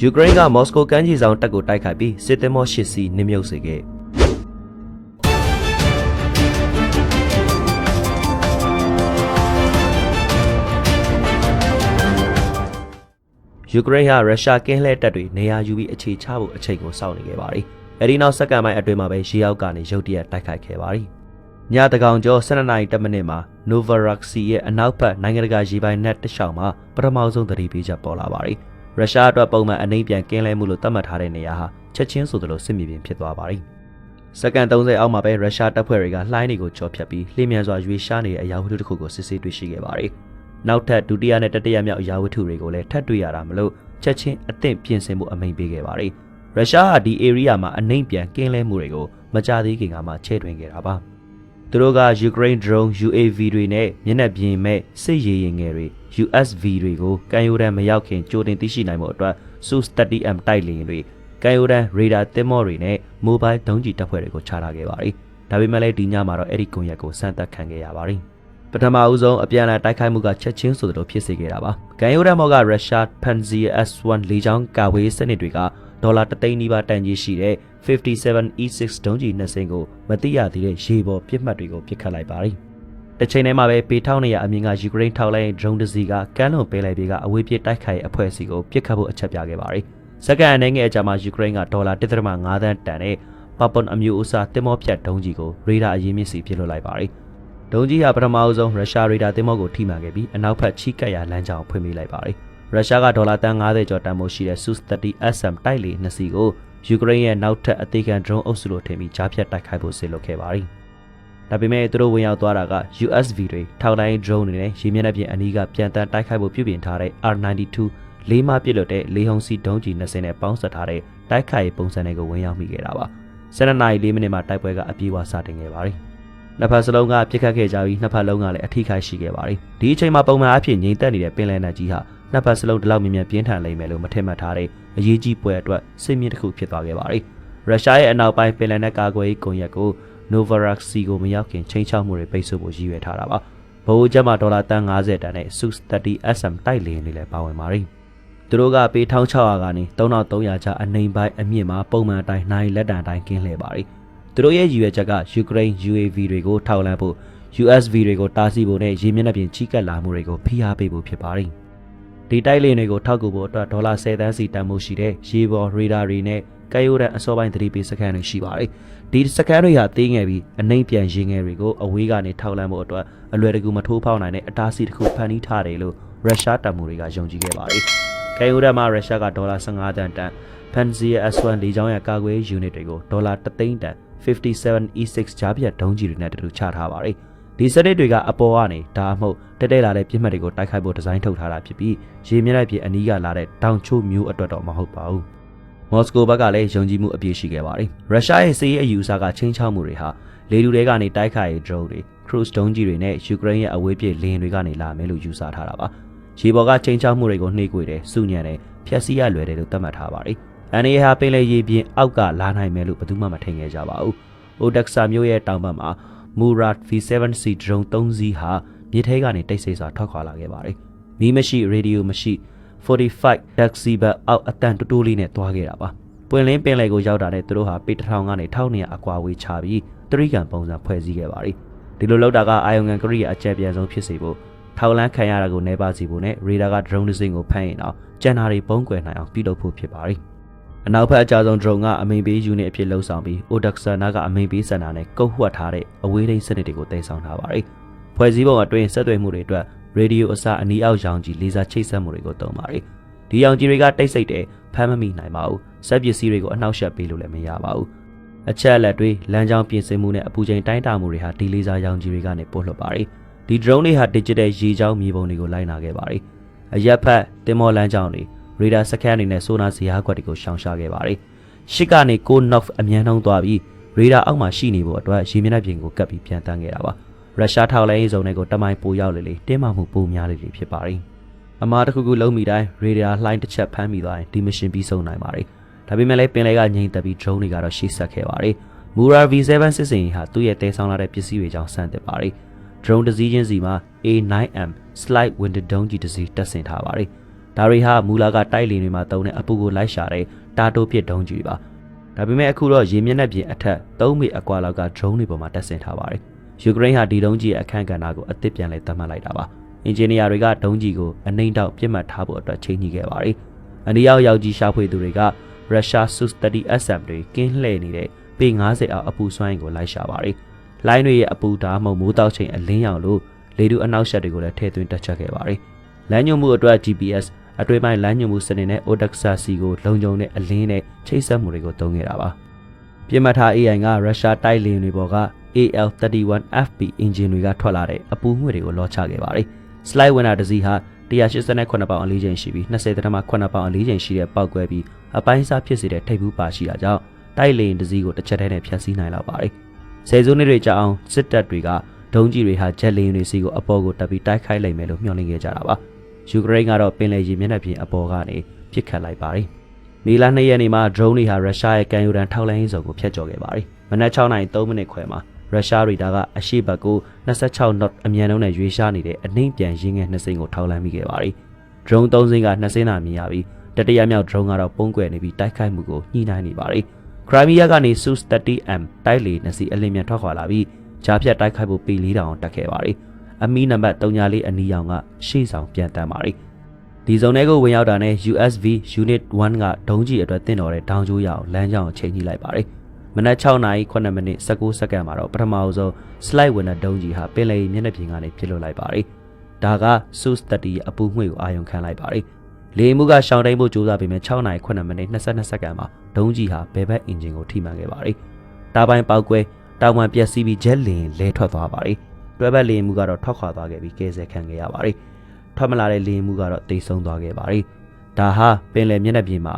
ယူကရိန်းကမော်စကိုကမ်းခြေဆောင်တပ်ကိုတိုက်ခိုက်ပြီးစစ်သင်္ဘော၈စီးနစ်မြုပ်စေခဲ့ယူကရိန်းဟာရုရှားကင်းလှည့်တပ်တွေနေရာယူပြီးအခြေချဖို့အချိန်ကိုစောင့်နေခဲ့ပါတယ်။အဲဒီနောက်စက္ကန့်ပိုင်းအတွင်းမှာပဲရေအောက်ကနေရုတ်တရက်တိုက်ခိုက်ခဲ့ပါတယ်။ညတကောင်ကျော်12နာရီ10မိနစ်မှာ Novorossiysk ရဲ့အနောက်ဘက်နိုင်ငံတကာရေပိုင်နက်တစ်လျှောက်မှာပထမဆုံးသတိပေးချက်ပေါ်လာပါတယ်။ ရုရှားအတွက်ပုံမှန်အနှိမ့်ပြန်ကင်းလှည့်မှုလို့သတ်မှတ်ထားတဲ့နေရာဟာချက်ချင်းဆိုသလိုစစ်မြေပြင်ဖြစ်သွားပါတယ်။စက္ကန့်30အောက်မှာပဲရုရှားတပ်ဖွဲ့တွေကလှိုင်းတွေကိုကျော်ဖြတ်ပြီးလျင်မြန်စွာရွေးရှားနေတဲ့အရာဝတ္ထုတစ်ခုကိုစစ်ဆေးတွေ့ရှိခဲ့ပါတယ်။နောက်ထပ်ဒုတိယနဲ့တတိယမြောက်အရာဝတ္ထုတွေကိုလည်းထပ်တွေ့ရတာမလို့ချက်ချင်းအသင့်ပြင်ဆင်မှုအမိန့်ပေးခဲ့ပါတယ်။ရုရှားဟာဒီ area မှာအနှိမ့်ပြန်ကင်းလဲမှုတွေကိုမကြသေးခင်ကမှချဲ့ထွင်ခဲ့တာပါ။သူတို့က Ukraine drone UAV တွေနဲ့မျက်နှာပြင်မဲ့စစ်ရေးရင်ငယ်တွေ USV တွေကိုကန်ယိုဒန်မရောက်ခင်ကြိုတင်သိရှိနိုင်မှုအတွက် Su-30M တိုက်လေယာဉ်တွေကန်ယိုဒန်ရေဒါသင်္ဘောတွေနဲ့ mobile ဒုံးကျည်တပ်ဖွဲ့တွေကိုချထားခဲ့ပါတယ်။ဒါပေမဲ့လည်းဒီညမှာတော့အဲ့ဒီကွန်ရက်ကိုစမ်းသပ်ခံခဲ့ရပါတယ်။ပထမအဦးဆုံးအပြန်အလှန်တိုက်ခိုက်မှုကချက်ချင်းဆိုသလိုဖြစ်စေခဲ့တာပါ။ဂန်ယိုဒန်မော့ကရုရှား Panzer S1 လေကြောင်းကာဝေးစနစ်တွေကဒေါ်လာ3သိန်းနီးပါးတန်ကြီးရှိတဲ့ 57E6 ဒုံးကျည်နှစ်စင်းကိုမတိရသေးတဲ့ရေပေါ်ပြစ်မှတ်တွေကိုပစ်ခတ်လိုက်ပါတယ်။ တစ်ချိန်တည်းမှာပဲပေထောင်းနေရအမြင်ကယူကရိန်းထောက်လိုင်းဒရုန်းတစ်စီးကကမ်းလွန်ပယ်လယ်ပြေကအဝေးပြေးတိုက်ခိုက်ရေးအဖွဲ့အစည်းကိုပစ်ခတ်ဖို့အချက်ပြခဲ့ပါတယ်။စက္ကန့်အနေငယ်အကြာမှာယူကရိန်းကဒေါ်လာ1.5သန်းတန်တဲ့ပပွန်အမျိုးအစားတင်မောဖြတ်ဒုံးကျည်ကိုရေဒါအရေးမြင့်စီပစ်လွှတ်လိုက်ပါတယ်။ဒုံးကြီးဟာပထမအဆုံးရုရှားရေဒါသင်္ဘောကိုထိမှန်ခဲ့ပြီးအနောက်ဘက်ချိကပ်ရာလမ်းကြောင်းဖွင့်ပေးလိုက်ပါတယ်။ရုရှားကဒေါ်လာတန်90ကျော်တန်ဖိုးရှိတဲ့ Su-30 SM တိုက်လေနှစ်စီးကိုယူကရိန်းရဲ့နောက်ထပ်အသေးခံ drone အုပ်စုလိုထင်ပြီးကြားဖြတ်တိုက်ခိုက်ဖို့ဆင်လုပ်ခဲ့ပါတယ်။ ဒါပေမဲ့သူတို့ဝင်ရောက်သွားတာက USV တွေထောက်တိုင်း drone တွေနဲ့ရေမျက်နှာပြင်အနီးကပြန်တန်းတိုက်ခိုက်ဖို့ပြုပြင်ထားတဲ့ R92 လေးမပစ်လွတ်တဲ့လေဟုံစီဒုံးကြီး20နဲ့ပေါင်းဆက်ထားတဲ့တိုက်ခိုက်ရေးပုံစံတွေကိုဝင်ရောက်မိခဲ့တာပါ။7နာရီ4မိနစ်မှာတိုက်ပွဲကအပြေးအဝစတင်ခဲ့ပါတယ်။နှစ်ဖက်စလုံးကပြစ်ခတ်ခဲ့ကြပြီးနှစ်ဖက်လုံးကလည်းအထိခိုက်ရှိခဲ့ပါတယ်။ဒီအချိန်မှာပုံမှန်အဖြစ်ငြိမ်သက်နေတဲ့ပင်လယ်နက်ကြီးဟာနှစ်ဖက်စလုံးဒီလောက်မြင်မြန်ပြင်းထန်လိမ့်မယ်လို့မထင်မှတ်ထားတဲ့အရေးကြီးပွဲအတွက်စိတ်မြင့်တစ်ခုဖြစ်သွားခဲ့ပါတယ်။ရုရှားရဲ့အနောက်ပိုင်းပင်လယ်နက်ကာကွယ်ရေးကွန်ရက်ကို Novorossiysk ကိုမရောက်ခင်ချိန်ချောက်မှုတွေပိတ်ဆို့ဖို့ရည်ရွယ်ထားတာပါ။ဗဟိုချက်မှာဒေါ်လာတန်90တန်နဲ့ Su-30 SM တိုက်လေယာဉ်တွေလည်းပါဝင်ပါတယ်။သူတို့ကပေ1600ကနေ3300ကျအနိုင်ပိုင်းအမြင့်မှာပုံမှန်အတိုင်းနိုင်လက်တံအတိုင်းကင်းလှည့်ပါတယ်။သူတို့ရဲ့ရည်ရွယ်ချက်ကယူကရိန်း UAV တွေကိုထောက်လှမ်းဖို့ USV တွေကိုတားဆီးဖို့နဲ့ရေမျက်နှာပြင်ချိကပ်လာမှုတွေကိုဖိအားပေးဖို့ဖြစ်ပါတယ်။ဒီတိုက်လေယာဉ်တွေကိုထောက်ကူဖို့အတွက်ဒေါ်လာ10သန်းစီတန်ဖိုးရှိတဲ့ရေပေါ်ရေဒါတွေနဲ့ ကဲယိုဒန်အစောပိုင်းသတိပေးစခန်းတွေရှိပါတယ်။ဒီစခန်းတွေဟာသေးငယ်ပြီးအနှိမ့်ပြန်ရေငယ်တွေကိုအဝေးကနေထောက်လှမ်းဖို့အတွက်အလွယ်တကူမထိုးဖောက်နိုင်တဲ့အတားအဆီးတစ်ခုဖန်တီးထားတယ်လို့ရုရှားတပ်မှုတွေကယုံကြည်ခဲ့ပါတယ်။ကဲယိုဒန်မှာရုရှားကဒေါ်လာ15တန်တန် Panzer S1 လေကြောင်းရကာကွယ်ယူနစ်တွေကိုဒေါ်လာ3သိန်းတန် 57E6 ကြားပြတ်ဒုံးကျည်တွေနဲ့တူတူချထားပါတယ်။ဒီစနစ်တွေကအပေါ်ကနေဒါမှမဟုတ်တက်တက်လာတဲ့ပြစ်မှတ်တွေကိုတိုက်ခိုက်ဖို့ဒီဇိုင်းထုတ်ထားတာဖြစ်ပြီးရေမျက်နှာပြင်အနီးကလာတဲ့တောင်ချို့မျိုးအတွက်တော့မဟုတ်ပါဘူး။ မော်စကိုဘက်ကလည်းယုံကြည်မှုအပြည့်ရှိခဲ့ပါတယ်။ရုရှားရဲ့စစ်ရေးအယူအဆကချင်းချောက်မှုတွေဟာလေတူတွေကနေတိုက်ခိုက်ရေး drone တွေ cruise ဒုံးကျည်တွေနဲ့ယူကရိန်းရဲ့အဝေးပြေးလေယာဉ်တွေကနေလာမယ်လို့ယူဆထားတာပါ။ရေပေါ်ကချင်းချောက်မှုတွေကိုနှိပ်ကွေတယ်၊စုညံတယ်၊ဖျက်ဆီးရလွယ်တယ်လို့သတ်မှတ်ထားပါတယ်။အန်ရီဟာပင်လယ်ရေပြင်အောက်ကလာနိုင်မယ်လို့ဘယ်သူမှမထင်ခဲ့ကြပါဘူး။အိုဒက်ဆာမြို့ရဲ့တောင်ဘက်မှာ Murat V7C drone 3စီးဟာမြေထဲကနေတိတ်ဆိတ်စွာထွက်ခွာလာခဲ့ပါတယ်။မီးမရှိရေဒီယိုမရှိ 45 decibel အောက်အတန်တူတူလေးနဲ့တွားခဲ့တာပါ။ပွင့်လင်းပင်လယ်ကိုရောက်တာနဲ့သူတို့ဟာပေ1000ကနေ1200အကွာဝေးချပြီးတရိကန်ပုံစံဖွဲ့စည်းခဲ့ပါတယ်။ဒီလိုလောက်တာကအာယုံငံကရိယာအကျယ်ပြန့်ဆုံးဖြစ်စေဖို့ထောက်လန်းခံရတာကိုနှဲပါစီဖို့နဲ့ရေဒါက drone တစ်စင်းကိုဖမ်းရင်တော့ကျန်တာတွေပုံကွယ်နိုင်အောင်ပြုလုပ်ဖို့ဖြစ်ပါတယ်။အနောက်ဘက်အကြဆုံး drone ကအမိန်ပေး unit အဖြစ်လှုပ်ဆောင်ပြီး Odaxa နာကအမိန်ပေးစင်တာနဲ့ကုတ်ဝှက်ထားတဲ့အဝေးထိန်းစနစ်တွေကိုတည်ဆောက်ထားပါတယ်။ဖွဲ့စည်းပုံအတွင်းဆက်သွယ်မှုတွေအတွက် ရေဒီယိုအစအနီးအောက်ရောင်ကြီးလေဆာချိတ်ဆက်မှုတွေကိုသုံးပါတယ်။ဒီရောင်ကြီးတွေကတိတ်ဆိတ်တယ်ဖမ်းမမိနိုင်ပါဘူး။စက်ပစ္စည်းတွေကိုအနှောက်အယှက်ပေးလို့လည်းမရပါဘူး။အချက်အလက်တွေလမ်းကြောင်းပြင်ဆင်မှုနဲ့အပူချိန်တိုင်းတာမှုတွေဟာဒီလေဆာရောင်ကြီးတွေကနေပို့လွှတ်ပါတယ်။ဒီ drone တွေဟာ digital ရေကြောင်းမြေပုံတွေကိုလိုက်နာခဲ့ပါတယ်။အရက်ဖက်တင်မော်လမ်းကြောင်းတွေရေဒါစကန်တွေနဲ့ဆိုနာဇီယာခွက်တွေကိုရှောင်ရှားခဲ့ပါတယ်။ရှစ်ကနေကို knock အမြန်နှုံးသွားပြီးရေဒါအောက်မှာရှိနေဖို့အတွက်ရေမျက်နှာပြင်ကိုကပ်ပြီးပြန်တန်းခဲ့တာပါ။ ရုရှားထောက်လိုင်းရေးစုံတွေကိုတမိုင်ပိုရောက်လေလေတင်းမာမှုပိုများလေလေဖြစ်ပါတယ်။အမားတစ်ခုခုလုံးမိတိုင်းရေဒါလှိုင်းတစ်ချက်ဖမ်းမိသွားရင်ဒီမရှင်ပြီးဆုံးနိုင်ပါတယ်။ဒါပေမဲ့လည်းပင်လယ်ကငြိမ်သက်ပြီး drone တွေကတော့ရှေ့ဆက်ခဲ့ပါတယ်။ Mura V7 စစ်စင်ဟာသူ့ရဲ့တဲဆောင်လာတဲ့ပစ္စည်းတွေကြောင့်ဆန့်တက်ပါတယ်။ drone တစ်စီးချင်းစီမှာ A9M slide window ဒုံးကြီးတစ်စီးတက်ဆင်ထားပါတယ်။ဒါတွေဟာမူလာကတိုက်လေတွေမှာတုံးတဲ့အပူကိုလိုက်ရှာတဲ့တာတိုပစ်ဒုံးကြီးတွေပါဒါပေမဲ့အခုတော့ရေမျက်နှာပြင်အထက်3မီအကွာလောက်က drone တွေပေါ်မှာတက်ဆင်ထားပါတယ် ယူကရိန်းဟာဒီဒုံးကြီးရဲ့အခန့်ကဏ္ဍကိုအသစ်ပြန်လဲသတ်မှတ်လိုက်တာပါအင်ဂျင်နီယာတွေကဒုံးကြီးကိုအနှိမ့်တောက်ပြစ်မှတ်ထားဖို့အတွက်ချိန်ညှိခဲ့ပါတယ်အနီရောက်ရောက်ကြီးရှာဖွေသူတွေကရုရှား Su-30SM တွေကင်းလှည့်နေတဲ့ပေ90အောက်အပူစွမ်းအင်ကိုလိုက်ရှာပါတယ်လိုင်းတွေရဲ့အပူဓာတ်မုံမိုးတောက်ချိန်အလင်းရောင်လို့လေတူအနောက်ရှက်တွေကိုလည်းထည့်သွင်းတက်ချက်ခဲ့ပါတယ်လမ်းညွှန်မှုအတွက် GPS အတွေ့ပိုင်းလမ်းညွှန်မှုစနစ်နဲ့ Odexa C ကိုလုံခြုံတဲ့အလင်းနဲ့ချိတ်ဆက်မှုတွေကိုသုံးခဲ့တာပါပြစ်မှတ်ထား AI ကရုရှားတိုက်လေယာဉ်တွေပေါ်က AL31FB အင်ဂျင်တွေကထွက်လာတဲ့အပူငွေ့တွေကိုလောချခဲ့ပါတယ်။ slide winner တစ်စီးဟာ189ပေါင်အလေးချိန်ရှိပြီး20.8ပေါင်အလေးချိန်ရှိတဲ့ပောက်ကွဲပြီးအပိုင်းစားဖြစ်စေတဲ့ထိပ်ဘူးပါရှိတာကြောင့်တိုက်လေယာဉ်တစ်စီးကိုတစ်ချက်တည်းနဲ့ဖျက်ဆီးနိုင်လောက်ပါတယ်။ဆယ်စုနှစ်တွေကြာအောင်စစ်တပ်တွေကဒုံးကြီးတွေဟာဂျက်လေယာဉ်တွေစီကိုအပေါ်ကိုတက်ပြီးတိုက်ခိုက်လိုက်မယ်လို့မျှော်လင့်ခဲ့ကြတာပါ။ယူကရိန်းကတော့ပင်လယ်ရေမျက်နှာပြင်အပေါ်ကနေပစ်ခတ်လိုက်ပါတယ်။မေလ2ရက်နေ့မှာ drone တွေဟာရုရှားရဲ့ကန်ယူရန်ထောက်လှမ်းရေးစုံကိုဖျက်ကျော်ခဲ့ပါတယ်။မနက်6:03မိနစ်ခွဲမှာ ရုရှားရေဒါကအရှိဘက်ကို26 knot အမြန်နှုန်းနဲ့ရွေးရှားနေတဲ့အနှိမ့်ပြန်ရင်းငယ်နှစ်စိမ့်ကိုထောက်လှမ်းမိခဲ့ပါတယ်။ drone 3စိမ့်ကနှစ်စိမ့်သာမြင်ရပြီးတတိယမြောက် drone ကတော့ပုံကွယ်နေပြီးတိုက်ခိုက်မှုကိုညှိနှိုင်းနေပါတယ်။ Crimea ကနေ Su-30M တိုက်လေနှစ်စီးအလင်းမြန်ထွက်ခွာလာပြီးဂျားဖြတ်တိုက်ခိုက်ဖို့ပေ4000အောင်တက်ခဲ့ပါတယ်။အမီနံပါတ်34အနီရောင်ကရှေ့ဆောင်ပြန်တန်းပါတယ်။ဒီဇုံထဲကိုဝင်ရောက်တာနဲ့ USV Unit 1ကဒုံးကြီးအတွက်တင်တော်တဲ့ဒေါင်းကျိုးရအောင်လမ်းကြောင်းကိုချိန်ညှိလိုက်ပါတယ်။ မနက်6နာရီ9မိနစ်19စက္ကန့်မှာတော့ပထမအဆုံး slide ဝင်တဲ့ဒုံးကြီးဟာပင်လယ်မျက်နှာပြင်ကနေပြစ်လွတ်လိုက်ပါတယ်။ဒါက Sus 30ရဲ့အပူငွေ့ကိုအာရုံခံလိုက်ပါတယ်။လေမှုကရှောင်းတိုင်းဖို့ကြိုးစားပေမဲ့6နာရီ9မိနစ်22စက္ကန့်မှာဒုံးကြီးဟာဘယ်ဘက်အင်ဂျင်ကိုထိမှန်ခဲ့ပါတယ်။တာပိုင်းပေါက်ကွဲတာဝန်ပျက်စီးပြီးဂျက်လင်လဲထွက်သွားပါတယ်။တွဲဘက်လေမှုကတော့ထွက်ခွာသွားခဲ့ပြီးကဲဆယ်ခံခဲ့ရပါတယ်။ထွက်မလာတဲ့လေမှုကတော့တိတ်ဆုံးသွားခဲ့ပါတယ်။ဒါဟာပင်လယ်မျက်နှာပြင်မှာ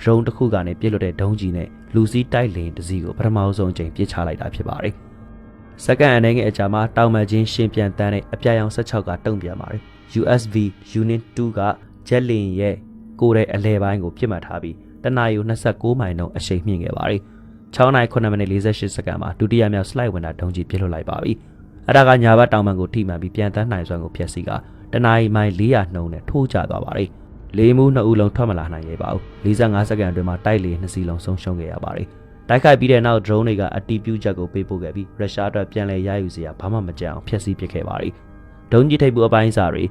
drone တစ်ခုကနေပြစ်လွတ်တဲ့ဒုံးကြီးနဲ့ လူစီးတိုက်လင်တစ်စီးကိုပထမဆုံးအကြိမ်ပစ်ချလိုက်တာဖြစ်ပါတယ်။စက္ကန့်အနေငယ်အကြာမှာတောင်မချင်းရှင်ပြန်တန်းတဲ့အပြာရောင်16ကတုံ့ပြန်ပါတယ်။ USV Unit 2ကဂျက်လင်ရဲ့ကိုယ်တဲ့အလဲပိုင်းကိုပြစ်မှတ်ထားပြီးတနအီ29မိုင်နှုန်းအရှိန်မြင့်ခဲ့ပါတယ်။6နိုင်9မိနစ်48စက္ကန့်မှာဒုတိယမြောက် slide ဝင်တာဒုံးကြီးပြစ်လွတ်လိုက်ပါပြီ။အဒါကညာဘက်တောင်ပံကိုထိမှန်ပြီးပြန်တန်းနိုင်စွမ်းကိုဖျက်ဆီးကတနအီမိုင်400နှုန်းနဲ့ထိုးကျသွားပါတယ်။ လေမှုနှစ်ဦးလုံးထွက်မလာနိုင်ခဲ့ပါဘူး45စက္ကန့်အတွင်းမှာတိုက်လေနှစ်စီးလုံးဆုံးရှုံးခဲ့ရပါတယ်တိုက်ခိုက်ပြီးတဲ့နောက် drone တွေကအတီးပြူချက်ကိုပေးပို့ခဲ့ပြီးရုရှားအတွက်ပြန်လည်ရယူစရာဘာမှမကြံအောင်ဖျက်ဆီးပစ်ခဲ့ပါတယ်ဒုံးကြီးထိပ်ပူအပိုင်းစာတွေ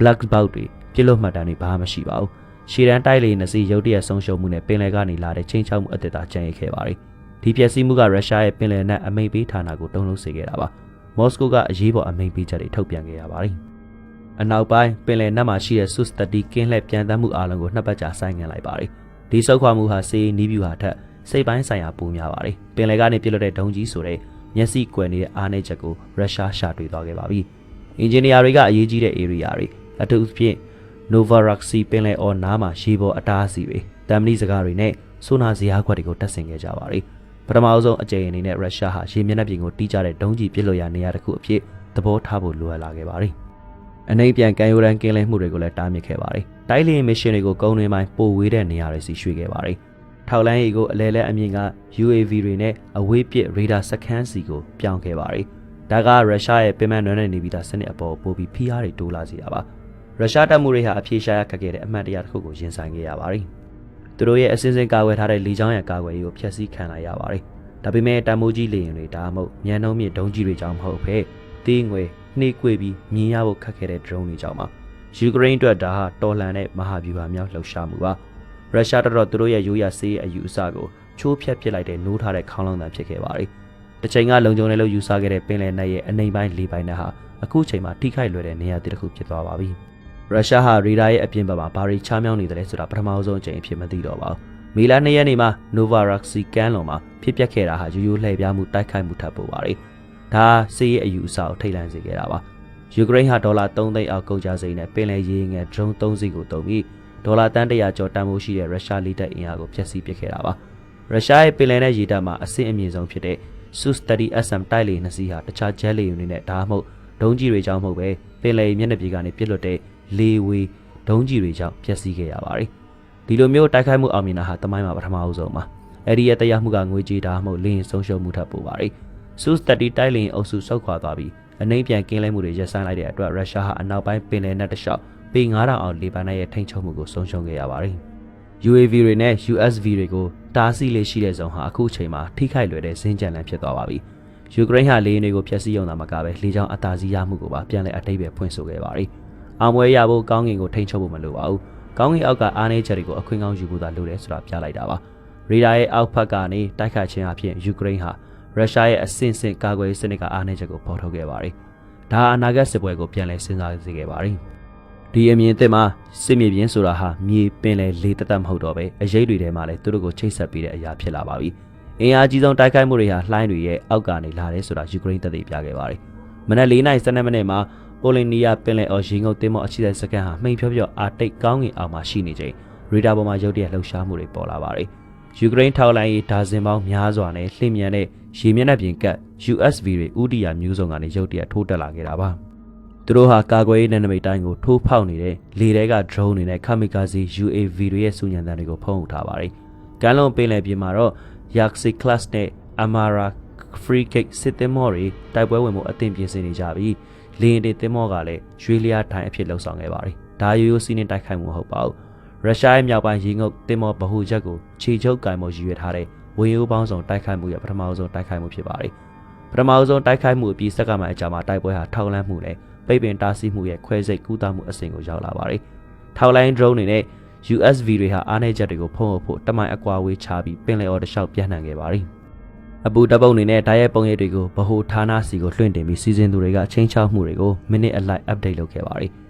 black box တွေပြစ်လို့မှတ်တမ်းတွေဘာမှမရှိပါဘူးရှေ့တန်းတိုက်လေနှစ်စီးရုတ်တရက်ဆုံးရှုံးမှုနဲ့ပင်လယ်ကနေလာတဲ့ချိန်ချောက်မှုအသစ်သာကြံ့ရခဲ့ပါတယ်ဒီပျက်စီးမှုကရုရှားရဲ့ပင်လယ်နက်အမိန့်ပေးဌာနကိုတုံ့လုံးစေခဲ့တာပါမော်စကိုကအရေးပေါ်အမိန့်ပေးချက်တွေထုတ်ပြန်ခဲ့ရပါတယ် အနောက်ပိုင်းပင်လယ်နက်မှာရှိတဲ့ Sus 30 ကင်းလှည့်ပြန်တမ်းမှုအားလုံးကိုနှစ်ပတ်ကြာဆိုင်းငံ့လိုက်ပါတယ်။ဒီဆုတ်ခွာမှုဟာစေးနီးဗျူဟာထက်စိတ်ပိုင်းဆိုင်ရာပိုများပါတယ်။ပင်လယ်ကနေပြစ်လွတ်တဲ့ဒုံးကြီးဆိုတဲ့မျက်စိကွယ်နေတဲ့အားနည်းချက်ကိုရုရှားရှာတွေ့သွားခဲ့ပါပြီ။အင်ဂျင်နီယာတွေကအရေးကြီးတဲ့ area တွေအထူးသဖြင့် Novaraxi ပင်လယ်အော်နားမှာရေပေါ်အတားအဆီးတွေတမ်မဏိစကားတွေနဲ့ဆိုနာဇီယာခွက်တွေကိုတက်ဆင်ခဲ့ကြပါပြီ။ပထမအဆုံးအကြိမ်အနေနဲ့ရုရှားဟာရေမျက်နှာပြင်ကိုတီးကြတဲ့ဒုံးကြီးပြစ်လွတ်ရာနေရာတစ်ခုအဖြစ်သဘောထားဖို့လိုအပ်လာခဲ့ပါတယ်။ အနှိမ့်ပြန်ကန်ယိုရန်ကင်းလဲမှုတွေကိုလည်းတားမြစ်ခဲ့ပါတယ်။တိုက်လေမစ်ရှင်တွေကိုကုန်းတွင်းပိုင်းပို့ဝေးတဲ့နေရာတွေစီရွှေ့ခဲ့ပါတယ်။ထောက်လန်းရီကိုအလဲလဲအမြင့်က UAV တွေနဲ့အဝေးပစ်ရေဒါစခန်းစီကိုပြောင်းခဲ့ပါတယ်။ဒါကရုရှားရဲ့ပင်မနွမ်းနယ်နေပြီးသားစနစ်အပေါ်ပို့ပြီးဖိအားတွေတိုးလာစေတာပါ။ရုရှားတပ်မှုတွေဟာအပြေရှားရခက်ခဲ့တဲ့အမှတ်တရတစ်ခုကိုရင်ဆိုင်ခဲ့ရပါတယ်။သူတို့ရဲ့အစင်းစင်းကာကွယ်ထားတဲ့လေကြောင်းရန်ကာကွယ်ရေးကိုဖျက်ဆီးခံလိုက်ရပါတယ်။ဒါပေမဲ့တန်မိုးကြီးလေရင်တွေဒါမှမဟုတ်မြန်နှုံးမြင့်ဒုံးကြီးတွေကြောင့်မဟုတ်ဘဲ သေးငွေနှေးကွေပြီးမြင်ရဖို့ခက်ခဲတဲ့ drone တွေကြောင့်ပါယူကရိန်းအတွက်ဒါဟာတော်လှန်တဲ့မဟာဗျူဟာမြောက်လှုပ်ရှားမှုပါရုရှားတော်တော်သူတို့ရဲ့ရိုးရာစေးအယူအဆကိုချိုးဖျက်ပစ်လိုက်တဲ့နိုးထားတဲ့ခေါင်းလောင်တန်ဖြစ်ခဲ့ပါတယ်တစ်ချိန်ကလုံခြုံတယ်လို့ယူဆခဲ့တဲ့ပင်လယ်နက်ရဲ့အနေပိုင်းလေးပိုင်းနဲ့ဟာအခုချိန်မှာထိခိုက်လွယ်တဲ့နေရာတစ်ခုဖြစ်သွားပါပြီရုရှားဟာရေဒါရဲ့အပြင်ဘက်မှာဘာတွေချားမြောင်းနေတယ်လဲဆိုတာပထမဆုံးအကြိမ်အဖြစ်မသိတော့ပါဘူးမေလ2ရက်နေ့မှာ Novaraxi ကမ်းလွန်မှာဖြစ်ပျက်ခဲ့တာဟာရိုးရိုးလှည့်ပြားမှုတိုက်ခိုက်မှုထပ်ပို့ပါတယ် ဒါစီးရဲ့အယူအဆကိုထိတ်လန့်စေခဲ့တာပါယူကရိန်းဟာဒေါ်လာ3သိန်းအောက်ကုန်ကျစရိတ်နဲ့ပင်လယ်ရေငယ် drone 3စီးကိုတုံးပြီးဒေါ်လာတန်း100ကျော်တန်ဖိုးရှိတဲ့ရုရှားလေတပ်အင်အားကိုဖျက်ဆီးပစ်ခဲ့တာပါရုရှားရဲ့ပင်လယ်နဲ့ရေတပ်မှာအဆင့်အမြင့်ဆုံးဖြစ်တဲ့ Su-30SM တိုက်လေနှစ်စီးဟာတခြားဂျက်လေယာဉ်တွေနဲ့ဒါမှမဟုတ်ဒုံးကြီးတွေကြောင့်မဟုတ်ပဲပင်လယ်မျက်နှာပြင်ကနေပြစ်လွတ်တဲ့လေဝေဒုံးကြီးတွေကြောင့်ဖျက်ဆီးခဲ့ရပါတယ်ဒီလိုမျိုးတိုက်ခိုက်မှုအောင်မြင်တာဟာတမိုင်းမှာပထမအဆုံးပါအဲ့ဒီရဲ့တရားမှုကငွေကြေးဒါမှမဟုတ်လင်းဆုံးရှုံးမှုထပ်ပိုပါတယ် Su-30 တိုက်လင်အုပ်စုဆုတ်ခွာသွားပြီးအနှိမ့်ပြန်ကင်းလဲမှုတွေရပ်ဆိုင်းလိုက်တဲ့အတွက်ရုရှားဟာအနောက်ပိုင်းပင်လယ်နက်တလျှောက်ပေ9000အောင်လေပိုင်နက်ရဲ့ထိန်းချုပ်မှုကိုဆုံးရှုံးခဲ့ရပါတယ်။ UAV တွေနဲ့ USV တွေကိုတားဆီးလေးရှိတဲ့ဇုံဟာအခုအချိန်မှာထိခိုက်လွယ်တဲ့ဇင်းကြံလန်ဖြစ်သွားပါပြီ။ယူကရိန်းဟာလေယာဉ်တွေကိုဖျက်ဆီးရုံသာမကပဲလေကြောင်းအသာစီးရမှုကိုပါပြန်လည်အတိတ်ပဲဖွင့်ဆိုခဲ့ပါတယ်။အောင်ပွဲရဖို့ကောင်းကင်ကိုထိန်းချုပ်ဖို့မလိုပါဘူး။ကောင်းကင်အောက်ကအားနည်းချက်တွေကိုအခွင့်ကောင်းယူဖို့သာလိုတယ်ဆိုတာပြလိုက်တာပါ။ရေဒါရဲ့အောက်ဖက်ကနေတိုက်ခိုက်ခြင်းအပြင်ယူကရိန်းဟာ ရုရှားရဲ့အဆင့်ဆင့်ကာကွယ်ရေးစနစ်ကအားနည်းချက်ကိုပေါ်ထုတ်ခဲ့ပါတယ်။ဒါအနာဂတ်စစ်ပွဲကိုပြန်လည်စဉ်းစားစေခဲ့ပါတယ်။ဒီအမြင်အသစ်မှာစစ်မြေပြင်ဆိုတာဟာမြေပင်လယ်လေတသက်မဟုတ်တော့ပဲအရေးတွေထဲမှာလည်းသူတို့ကိုချိတ်ဆက်ပေးတဲ့အရာဖြစ်လာပါပြီ။အင်အားကြီးဆုံးတိုက်ခိုက်မှုတွေဟာလှိုင်းတွေရဲ့အောက်ကနေလာတယ်ဆိုတာယူကရိန်းတပ်တွေပြခဲ့ပါတယ်။မနက်၄နာရီ12မိနစ်မှာပိုလီနီးယားပင်လယ်အော်ရေငုပ်သင်းမောအခြေစိုက်စကန်ဟာမှိန်ဖြောဖြောအာတိတ်ကောင်းကင်အောက်မှာရှိနေချိန်ရေဒါပေါ်မှာရုတ်တရက်လှုပ်ရှားမှုတွေပေါ်လာပါတယ်။ ယူကရိန်းထောက်လိုင်းရေးဒါဇင်ပေါင်းများစွာနဲ့လှိမ့်မြန်တဲ့ရေမျက်နှာပြင်ကတ် USV တွေဥတီယာမျိုးစုံကနေရုတ်တရက်ထိုးတက်လာခဲ့တာပါသူတို့ဟာကာကွယ်ရေးနယ်နိမိတ်တိုင်းကိုထိုးဖောက်နေတဲ့လေတဲက drone တွေနဲ့ kamikaze UAV တွေရဲ့စူညံတန်းတွေကိုဖုံးထုတ်ထားပါတယ်ကမ်းလွန်ပင်လယ်ပြင်မှာတော့ Yaxi class နဲ့ Amara free kick စစ်သင်္ဘောတွေတိုက်ပွဲဝင်မှုအသင့်ပြင်ဆင်နေကြပြီးလေရင်တွေသင်္ဘောကလည်းရွှေလျားထိုင်အဖြစ်လှုပ်ဆောင်ခဲ့ပါတယ်ဒါရိုးရိုးစီးနှင်းတိုက်ခိုက်မှုမဟုတ်ပါဘူး ရုရှားရဲ့မြောက်ပိုင်းရေငုပ်သင်္ဘောဗဟုချက်ကိုခြေချုပ်ကင်မော်ရည်ရွယ်ထားတဲ့ဝင်ရိုးပေါင်းစုံတိုက်ခိုက်မှုရဲ့ပထမဆုံးတိုက်ခိုက်မှုဖြစ်ပါတယ်။ပထမဆုံးတိုက်ခိုက်မှုအပြီးစက္ကန့်အကြာမှာတိုက်ပွဲဟာထောက်လန့်မှုနဲ့ပိတ်ပင်တားဆီးမှုရဲ့ခွဲစိတ်ကူးတာမှုအဆင့်ကိုရောက်လာပါတယ်။ထောက်လိုင်း drone တွေနဲ့ USV တွေဟာအားနည်းချက်တွေကိုဖုံးအုပ်ဖို့တမိုင်အကွာဝေးချပြီးပင်လယ်အော်တစ်လျှောက်ပြန့်နှံ့ခဲ့ပါတယ်။အပူတပုံတွေနဲ့ဓာတ်ရိုက်ပုံရိပ်တွေကိုဗဟိုဌာနစီကိုလွှင့်တင်ပြီးစီစဉ်သူတွေကချင်းချောက်မှုတွေကိုမိနစ်အလိုက် update လုပ်ခဲ့ပါတယ်။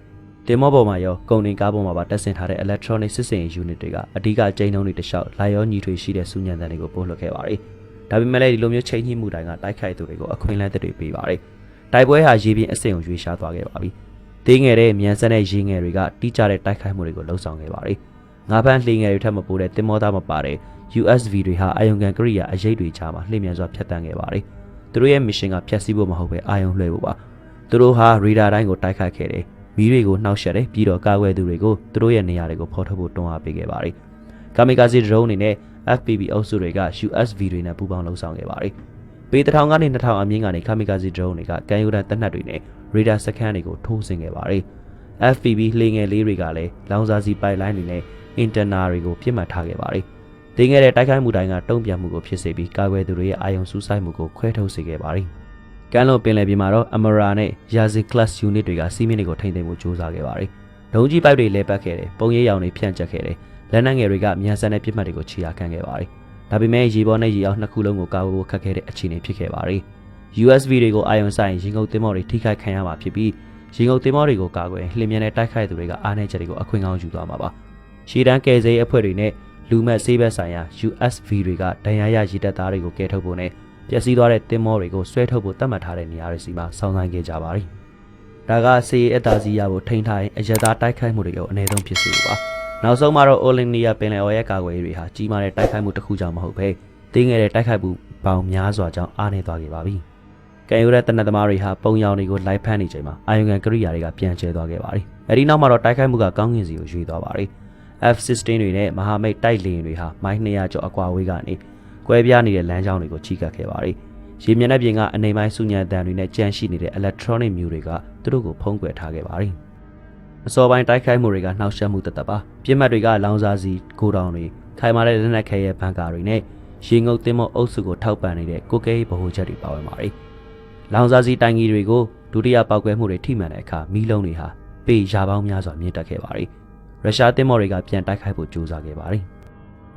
တင်မောပေါ်မှာရောကုန်တင်ကားပေါ်မှာပါတက်ဆင်ထားတဲ့ electronic စစ်စင် unit တွေကအဓိကကျင်းနှုံးတွေတလျှောက်လာရောညီထွေရှိတဲ့စူညံတန်တွေကိုပို့လွှတ်ခဲ့ပါတယ်။ဒါပေမဲ့လည်းဒီလိုမျိုးချိန်ညှိမှုတိုင်းကတိုက်ခိုက်သူတွေကိုအခွင့်အလမ်းတွေပေးပါတယ်။တိုက်ပွဲဟာရေပြင်အဆင့်ကိုရွေးရှားသွားခဲ့ပါပြီ။သေးငယ်တဲ့မြန်ဆက်တဲ့ရေငယ်တွေကတိကျတဲ့တိုက်ခိုက်မှုတွေကိုလှုံ့ဆော်ခဲ့ပါတယ်။ငါးဖန်းလှေငယ်တွေထက်မပိုတဲ့တင်မောသားမပါတဲ့ USV တွေဟာအာယုံကန်ကရိယာအရေးတွေချာမှာလှည့်မြန်စွာဖျက်ဆီးခဲ့ပါတယ်။သူတို့ရဲ့ mission ကဖျက်ဆီးဖို့မဟုတ်ပဲအာယုံလွှဲဖို့ပါ။သူတို့ဟာ radar တိုင်းကိုတိုက်ခိုက်ခဲ့တယ် မီးတွေကိုနှောက်ယှက်တယ်ပြီးတော့ကာကွယ်သူတွေကိုသူတို့ရဲ့နေရာတွေကိုဖော်ထုတ်ဖို့တွန်းအားပေးခဲ့ပါတယ်။ကာမီကာဇီဒရုန်းတွေနဲ့ FPV အုပ်စုတွေက USV တွေနဲ့ပူးပေါင်းလှုပ်ဆောင်ခဲ့ပါတယ်။ပေ1000ကနေ2000အမြင့်ကနေကာမီကာဇီဒရုန်းတွေကကန်ယူရန်တပ်နှက်တွေနဲ့ရေဒါစခန်းတွေကိုထိုးဆင်းခဲ့ပါတယ်။ FPV လှေငယ်လေးတွေကလည်းလောင်စာစီပိုက်လိုင်းတွေနဲ့အင်တာနာတွေကိုပြစ်မှတ်ထားခဲ့ပါတယ်။တင်းငယ်တဲ့တိုက်ခိုက်မှုတိုင်းကတုံ့ပြန်မှုကိုဖြစ်စေပြီးကာကွယ်သူတွေရဲ့အာယုံစူးစိုက်မှုကိုခွဲထုတ်စေခဲ့ပါတယ်။ ကမ်းလွန်ပင်လယ်ပြင်မှာတော့ Amara နဲ့ Yazi class unit တွေကစီးမင်းတွေကိုထိန်းသိမ်းဖို့ကြိုးစားခဲ့ပါတယ်။ဒုံးကြီးပိုက်တွေလဲပတ်ခဲ့တယ်။ပုံရိပ်ရောင်တွေဖြန့်ကျက်ခဲ့တယ်။လက်နက်ငယ်တွေကမြန်ဆန်တဲ့ပြစ်မှတ်တွေကိုခြေရာခံခဲ့ပါတယ်။ဒါပေမဲ့ရေပေါ်နဲ့ရေအောက်နှစ်ခုလုံးကိုကာဝေးဖို့ခက်ခဲတဲ့အခြေအနေဖြစ်ခဲ့ပါတယ်။ USB တွေကိုအာယုံဆိုင်ရင်ငုတ်သင်းမော်တွေထိခိုက်ခံရမှာဖြစ်ပြီးရင်ငုတ်သင်းမော်တွေကိုကာကွယ်လှင်မြန်တဲ့တိုက်ခိုက်သူတွေကအားနည်းချက်တွေကိုအခွင့်ကောင်းယူသွားမှာပါ။ရှီတန်းကယ်ဆယ်ရေးအဖွဲ့တွေနဲ့လူမဲ့ဆေးဘက်ဆိုင်ရာ USV တွေကဒဏ်ရာရရည်တက်သားတွေကိုကယ်ထုတ်ဖို့နဲ့ ပျက်စီးသွားတဲ့တင်မောတွေကိုဆွဲထုတ်ဖို့တတ်မှတ်ထားတဲ့နေရာတွေစီမှာစောင့်ဆိုင်ခဲ့ကြပါသည်။ဒါကစီအက်တာစီယာကိုထိန်းထားရင်အရသာတိုက်ခိုက်မှုတွေကိုအနည်းဆုံးဖြစ်စေပါ။နောက်ဆုံးမှာတော့အိုလင်နီယာပင်လယ်အော်ရဲ့ကာကွယ်ရေးတွေဟာကြီးမားတဲ့တိုက်ခိုက်မှုတစ်ခုကြောင့်မဟုတ်ဘဲတင်းငယ်တဲ့တိုက်ခိုက်မှုပေါင်းများစွာကြောင့်အားနည်းသွားခဲ့ပါပြီ။ကံယူတဲ့တနက်သမားတွေဟာပုံရောင်တွေကိုလိုက်ဖမ်းနေချိန်မှာအာယုံကန်ကရိယာတွေကပြန်ကျဲသွားခဲ့ပါသည်။အဲဒီနောက်မှာတော့တိုက်ခိုက်မှုကကောင်းကင်စီကိုရွေ့သွားပါသည်။ F16 တွေနဲ့မဟာမိတ်တိုက်လေယာဉ်တွေဟာမိုင်း200ကျော်အကွာဝေးကနေ ကွဲပြားနေတဲ့လမ်းကြောင်းတွေကိုချိကပ်ခဲ့ပါတယ်။ရေမျက်နှာပြင်ကအနေပိုင်းစုညံတန်တွေနဲ့ကြန့်ရှိနေတဲ့ electronic မျိုးတွေကသူတို့ကိုဖုံးကွယ်ထားခဲ့ပါတယ်။အစောပိုင်းတိုက်ခိုက်မှုတွေကနှောက်ယှက်မှုတသက်ပါ။ပြစ်မှတ်တွေကလောင်စာစီကိုတောင်တွေခိုင်မာတဲ့လက်နက်ခဲရဲ့ဘန်ကာတွေနဲ့ရေငုပ်သင်းမအုပ်စုကိုထောက်ပံ့နေတဲ့ကိုကဲဗဟိုချက်တွေပါဝင်ပါတယ်။လောင်စာစီတိုင်ကြီးတွေကိုဒုတိယပောက်ကွဲမှုတွေထိမှန်တဲ့အခါမီးလုံးတွေဟာပေရာပေါင်းများစွာမြင့်တက်ခဲ့ပါတယ်။ရုရှားတင်မော်တွေကပြန်တိုက်ခိုက်ဖို့ကြိုးစားခဲ့ပါတယ်။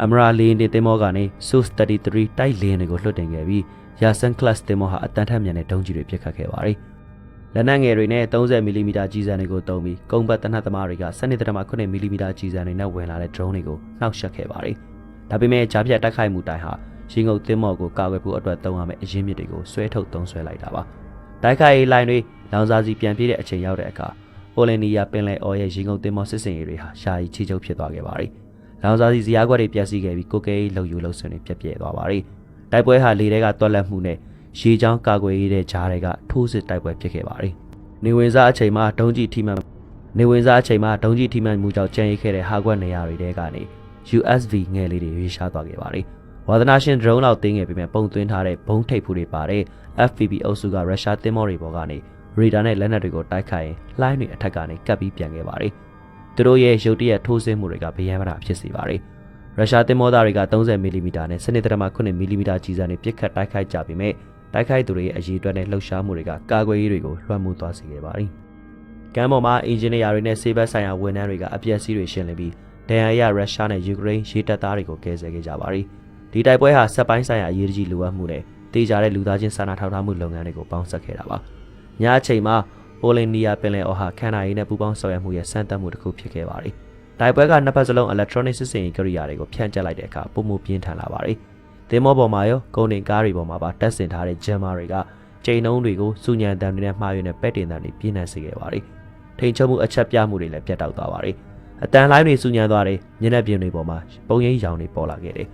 အမရာလီရင်တင်မောကနေ SOS 33တိုက်လင်းတွေကိုလွှတ်တင်ခဲ့ပြီးယာဆန် class တင်မောဟာအတန်ထက်မြန်တဲ့ဒုံးကြီးတွေပစ်ခတ်ခဲ့ပါတယ်။လက်နက်ငယ်တွေနဲ့30မီလီမီတာကြီးစံတွေကိုတုံးပြီးကုန်းပတ်တနတ်သမားတွေက12.9မီလီမီတာကြီးစံတွေနဲ့ဝင်လာတဲ့ drone တွေကိုနှောက်ယှက်ခဲ့ပါတယ်။ဒါပေမဲ့ကြားဖြတ်တိုက်ခိုက်မှုတိုင်းဟာရင်ငုတ်တင်မောကိုကာကွယ်ဖို့အတွက်သုံးရမယ့်အရင်းမြစ်တွေကိုဆွဲထုတ်သုံးဆွဲလိုက်တာပါ။တိုက်ခိုက်ရေးလိုင်းတွေလောင်စာစီပြန်ပြေးတဲ့အချိန်ရောက်တဲ့အခါပိုလီနီယာပင်လယ်အော်ရဲ့ရင်ငုတ်တင်မောစစ်စင်ရေးတွေဟာရှားရီချီချုပ်ဖြစ်သွားခဲ့ပါတယ်။ လောင်စာစီဇရာခွက်တွေပျက်စီးခဲ့ပြီးကိုကဲလှုပ်ယူလှုပ်ဆွနေပြက်ပြဲသွားပါရီတိုက်ပွဲဟာလေထဲကတွက်လက်မှုနဲ့ရေချောင်းကာကွယ်ရေးတဲ့ဂျားတွေကထိုးစစ်တိုက်ပွဲဖြစ်ခဲ့ပါရီနေဝင်စားအချိန်မှာဒုံးကြီးထိမှန်နေဝင်စားအချိန်မှာဒုံးကြီးထိမှန်မှုကြောင့်ကြံရိတ်ခဲ့တဲ့ဟာကွက်နေရာတွေတဲကနေ USV ငယ်လေးတွေရွေးရှားသွားခဲ့ပါရီဝါသနာရှင် drone လောက်တင်းငယ်ပေမဲ့ပုံသွင်းထားတဲ့ဘုံထိပ်ဖူးတွေပါတဲ့ FPV အုပ်စုကရုရှားသင်္ဘောတွေပေါ်ကနေရေဒါနဲ့လက်နက်တွေကိုတိုက်ခိုက်ရင်လှိုင်းတွေအထက်ကနေကပ်ပြီးပြန်ခဲ့ပါရီ သူတို့ရဲ့ရုတ်တရက်ထိုးဆင်းမှုတွေကဗယံမတာဖြစ်စေပါတယ်ရုရှားတင်မောသားတွေက30မီလီမီတာနဲ့7.9မီလီမီတာကြီးစားနဲ့ပစ်ခတ်တိုက်ခိုက်ကြပေမဲ့တိုက်ခိုက်သူတွေရဲ့အရေးအတွက်နဲ့လှုပ်ရှားမှုတွေကကာကွယ်ရေးတွေကိုလွှမ်းမိုးသွားစေခဲ့ပါတယ်ကမ်းပေါ်မှာအင်ဂျင်နီယာတွေနဲ့ဆေးဘက်ဆိုင်ရာဝန်ထမ်းတွေကအပြည့်အစည်တွေရှင်းလင်းပြီးဒဏ်ရာရရုရှားနဲ့ယူကရိန်းရေတပ်သားတွေကိုကယ်ဆယ်ခဲ့ကြပါတယ်ဒီတိုက်ပွဲဟာစက်ပိုင်းဆိုင်ရာအရေးကြီးလိုအပ်မှုနဲ့တေချာတဲ့လူသားချင်းစာနာထောက်ထားမှုလုပ်ငန်းတွေကိုပေါင်းစပ်ခဲ့တာပါညအချိန်မှာ ပိုလင်နီယာပင်လယ်အော်ဟာခန္ဓာရည်နဲ့ပူးပေါင်းဆောင်ရွက်မှုရဲ့စမ်းသပ်မှုတစ်ခုဖြစ်ခဲ့ပါတယ်တိုက်ပွဲကနှစ်ဖက်စလုံး electronic စစ်စင်ရေးကိရိယာတွေကိုဖြန့်ကျက်လိုက်တဲ့အခါပုံမှုပြင်းထန်လာပါတယ်သင်္ဘောပေါ်မှာရောကုန်တင်ကားတွေပေါ်မှာပါတက်ဆင်ထားတဲ့ဂျမ်မာတွေကချိန်နှုံးတွေကိုစူညံတံတွေနဲ့မှားရွံ့တဲ့ပဲ့တင်တံတွေပြင်းထန်စေခဲ့ပါတယ်ထိန်ချုပ်မှုအချက်ပြမှုတွေလည်းပြတ်တောက်သွားပါတယ်အတန်လိုင်းတွေစူညံသွားတယ်မျက်နှာပြင်တွေပေါ်မှာပုံရိပ်ရောင်တွေပေါ်လာခဲ့တယ်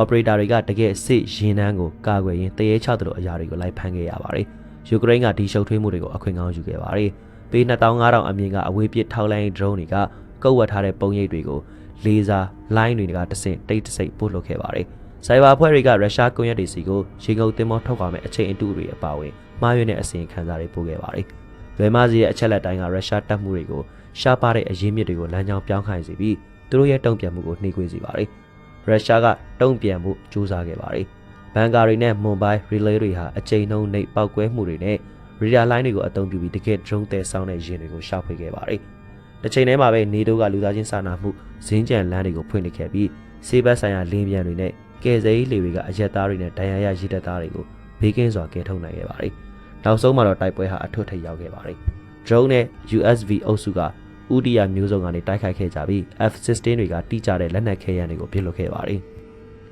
operator တွေကတကယ်စစ်ရင်နှန်းကိုကာကွယ်ရင်းတရေချသလိုအရာတွေကိုလိုက်ဖမ်းခဲ့ရပါတယ်။ ယူကရိန်းကဒီရှုပ်ထွေးမှုတွေကိုအခွင့်ကောင်းယူခဲ့ပါတယ်။ပေ2500အမြင့်ကအဝေးပစ်ထောက်လိုင်း drone တွေကကုတ်ဝတ်ထားတဲ့ပုံရိပ်တွေကိုလေဆာလိုင်းတွေကတဆင့်တိတ်တဆိတ်ပို့လွှတ်ခဲ့ပါတယ်။စိုက်ဘာအဖွဲ့တွေကရုရှားကွန်ရက်တွေစီကိုရေငုပ်တင်မောထုတ်ခွာမဲ့အချိန်အတူတွေအပါအဝင်မှားယွင်းတဲ့အစီရင်ခံစာတွေပို့ခဲ့ပါတယ်။လွယ်မစီရဲ့အချက်လက်တိုင်းကရုရှားတပ်မှုတွေကိုရှားပါတဲ့အရင်းမြစ်တွေကိုလမ်းကြောင်းပြောင်းခိုင်းစေပြီးသူတို့ရဲ့တုံ့ပြန်မှုကိုနှိကွေးစေပါတယ်။ရုရှားကတုံ့ပြန်ဖို့ကြိုးစားခဲ့ပါတယ်။ ဘန်ကာတွေနဲ့မွန်ဘိုင်းရီလေတွေဟာအကြိမ်နှုန်းနှိပ်ပောက်ကွဲမှုတွေနဲ့ရီဒါလိုင်းတွေကိုအသုံးပြုပြီးတကယ် drone တဲဆောင်းတဲ့ယာဉ်တွေကိုရှာဖွေခဲ့ပါတယ်။တစ်ချိန်တည်းမှာပဲနေတိုးကလူသားချင်းစာနာမှုဇင်းကြံလမ်းတွေကိုဖွင့်လှစ်ခဲ့ပြီးစေဘတ်ဆိုင်ရာလင်းပြန်တွေနဲ့ကယ်ဆယ်ရေးလေတွေကအရက်သားတွေနဲ့ဒဏ်ရာရရည်တပ်သားတွေကိုဘေးကင်းစွာကယ်ထုတ်နိုင်ခဲ့ပါတယ်။နောက်ဆုံးမှာတော့တိုက်ပွဲဟာအထွတ်ထိပ်ရောက်ခဲ့ပါတယ်။ drone နဲ့ USV အုပ်စုကဥတီယာမျိုးစုံကနေတိုက်ခိုက်ခဲ့ကြပြီး F16 တွေကတိကျတဲ့လက်နက်ခဲယမ်းတွေကိုပစ်လွှတ်ခဲ့ပါတယ်။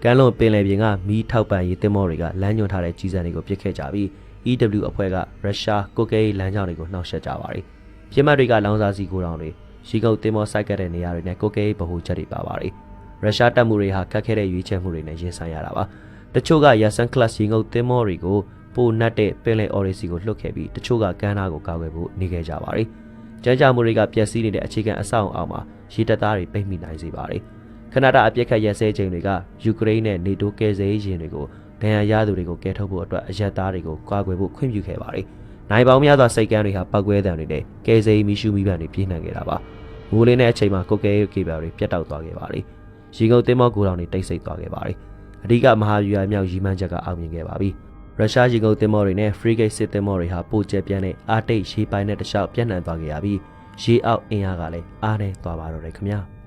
ကမ်းလွန်ပင်လယ်ပြင်ကမီးထောက်ပံ့ရေးသင်္ဘောတွေကလမ်းညွှန်ထားတဲ့ကြီးစံတွေကိုပစ်ခဲ့ကြပြီး EW အဖွဲ့ကရုရှားကိုကဲလမ်းကြောင်းတွေကိုနှောက်ယှက်ကြပါတယ်။ပြစ်မှတ်တွေကလောင်စာစီကိုတောင်တွေရှိကုတ်သင်္ဘောစိုက်ကတဲ့နေရာတွေနဲ့ကိုကဲဗဟိုချက်တွေပါပါတယ်။ရုရှားတပ်မှုတွေဟာခက်ခဲတဲ့ရွေးချယ်မှုတွေနဲ့ရင်ဆိုင်ရတာပါ။တချို့က Yasen Class ရေငုပ်သင်္ဘောတွေကိုပိုနတ်တဲ့ပင်လယ် Odyssey ကိုလွှတ်ခဲ့ပြီးတချို့ကကမ်းနားကိုကာကွယ်ဖို့နေခဲ့ကြပါတယ်။ကြမ်းကြမှုတွေကပျက်စီးနေတဲ့အခြေခံအဆောက်အအုံမှာရေတပ်သားတွေပိတ်မိနိုင်စေပါတယ်။ ခဏတာအပြစ်ခတ်ရက်စဲချိန်တွေကယူကရိန်းနဲ့နေတိုးကယ်ဆယ်ရေးယာဉ်တွေကိုဒဏ်ရာရသူတွေကိုကယ်ထုတ်ဖို့အတွက်အရက်သားတွေကိုကွာကွယ်ဖို့ခွင့်ပြုခဲ့ပါတယ်။နိုင်ပေါင်းများစွာစိတ်ကမ်းတွေဟာပောက်ကွဲတံတွေနဲ့ကယ်ဆယ်ရေးမီရှူမီပန်တွေပြင်းထန်ခဲ့တာပါ။မိုးလင်းတဲ့အချိန်မှာကိုကဲရေးကေဘယ်တွေပြတ်တောက်သွားခဲ့ပါတယ်။ရေငုပ်သင်းမောကိုတောင်တွေတိတ်ဆိတ်သွားခဲ့ပါတယ်။အဓိကမဟာဗျူဟာမြောက်ရီမန်းချက်ကအောင်မြင်ခဲ့ပါပြီ။ရုရှားရေငုပ်သင်္ဘောတွေနဲ့ frigate စစ်သင်္ဘောတွေဟာပိုကျပြန့်တဲ့အာတိတ်ရေပိုင်နဲ့တခြားပြန့်နှံ့သွားခဲ့ရပြီးရေအောက်အင်အားကလည်းအားနည်းသွားပါတော့တယ်ခင်ဗျာ။